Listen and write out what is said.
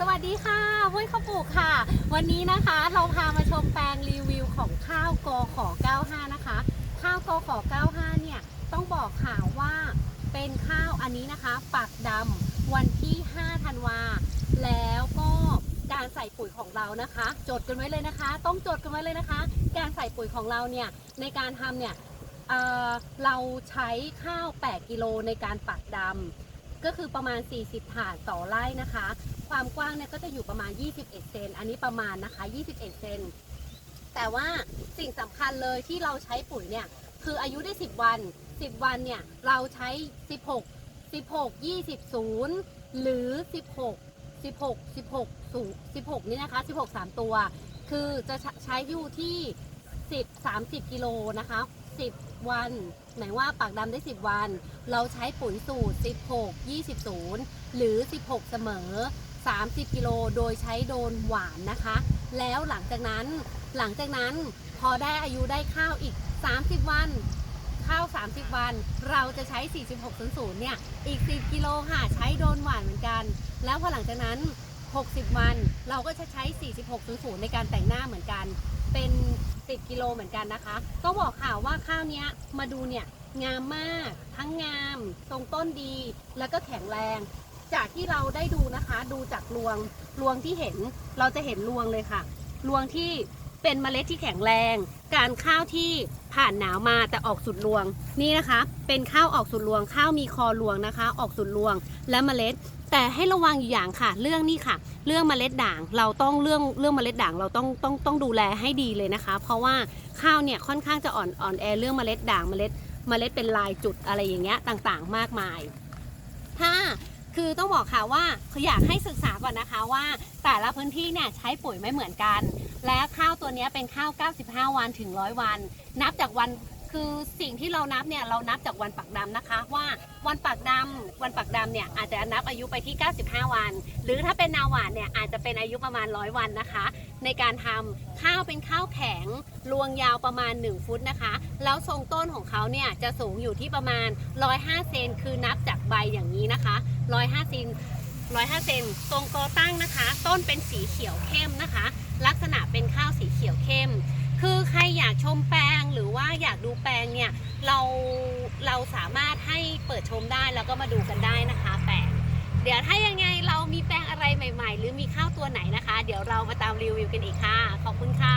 สวัสดีค่ะพุ้ยข้าวปลูกค่ะ วันนี้นะคะเราพามาชมแปลงรีวิวของข้าวกอขอ95 นะคะ ข้าวกอขอ95 เนี่ยต้องบอกค่ะว่าเป็นข้าวอันนี้นะคะปักดำวันที่ 5 ธันวา แล้วก็การใส่ปุ๋ยของเรานะคะ จดกันไว้เลยนะคะ ต้องจดกันไว้เลยนะคะ การใส่ปุ๋ยของเราเนี่ยในการทำเนี่ยเเราใช้ข้าว 8 กิโลในการปักดำ ก็คือประมาณ 40 ถาดต่อไร่นะคะ ความกว้างเนี่ยก็จะอยู่ประมาณ 21 เซน อันนี้ประมาณนะคะ 21 เซน แต่ว่าสิ่งสำคัญเลยที่เราใช้ปุ๋ยเนี่ย คืออายุได้ 10 วัน 10 วันเนี่ย เราใช้ 16 16 20 0 หรือ 16 16 16 0 16 นี่นะคะ 16 3 ตัว คือจะใช้อยู่ที่ 10 30กิโลนะคะ 10 วัน หมายว่าปากดำได้ 10 วัน เราใช้ปุ๋ยสูตร 16 20 0หรือ 16 เสมอ 30 กิโลโดยใช้โดนหวานนะคะ แล้วหลังจากนั้นหลังจากนั้นพอได้อายุได้ข้าวอีก 30 วัน ข้าว 30 วัน เราจะใช้ 4600เนี่ย อีก 10 กิโลค่ะ ใช้โดนหวานเหมือนกัน แล้วพอหลังจากนั้น 60 วัน เราก็จะใช้ 4600 ในการแต่งหน้าเหมือนกัน เป็น 10 กิโลเหมือนกันนะคะ ก็บอกข่าว่าข้าวเนี้ยมาดูเนี่ยงามมาก ทั้งงาม ทรงต้นดี แล้วก็แข็งแรง จากที่เราได้ดูนะคะ ดูจากรวง รวงที่เห็น เราจะเห็นรวงเลยค่ะ รวงที่ เป็นเมล็ดที่แข็งแรง การข้าวที่ผ่านหนาวมาแต่ออกสุดรวง นี่นะคะ เป็นข้าวออกสุดรวง ข้าวมีคอรวงนะคะ ออกสุดรวงและเมล็ด แต่ให้ระวังอยู่อย่างค่ะ เรื่องนี้ค่ะ เรื่องเมล็ดด่าง เราต้องเรื่องเรื่องเมล็ดด่างเราต้องต้องต้องดูแลให้ดีเลยนะคะ เพราะว่าข้าวเนี่ยค่อนข้างจะอ่อนอ่อนแอเรื่องเมล็ดด่างเมล็ดเมล็ดเป็นลายจุดอะไรอย่างเงี้ยต่างๆ มากมาย ถ้าคือต้องบอกค่ะว่าอยากให้ศึกษาก่อนนะคะว่าแต่ละพื้นที่เนี่ยใช้ปุ๋ยไม่เหมือนกัน และข้าวตัวนี้เป็นข้าว 95 วันถึง 100 วัน นับจากวันคือสิ่งที่เรานับเนี่ยเรานับจากวันปักดำนะคะ ว่าวันปักดำวันปักดำเนี่ยอาจจะนับอายุไปที่ 95 วัน หรือถ้าเป็นนาหวานเนี่ยอาจจะเป็นอายุประมาณ 100 วันนะคะ ในการทำข้าวเป็นข้าวแข็งรวงยาวประมาณ 1 ฟุตนะคะ แล้วทรงต้นของเขาเนี่ยจะสูงอยู่ที่ประมาณ 105 เซนคือนับจากใบอย่างนี้นะคะ 105เซน105 เซนทรงกอตั้งนะคะ ต้นเป็นสีเขียวเข้มนะคะเป็นข้าวสีเขียวเข้ม คือใครอยากชมแปลงหรือว่าอยากดูแปลงเนี่ยเรา เราสามารถให้เปิดชมได้แล้วก็มาดูกันได้นะคะแปลงเดี๋ยวถ้ายังไงเรามีแปลงอะไรใหม่ ๆ หรือมีข้าวตัวไหนนะคะ เดี๋ยวเรามาตามรีวิวกันอีกค่ะ ขอบคุณค่ะ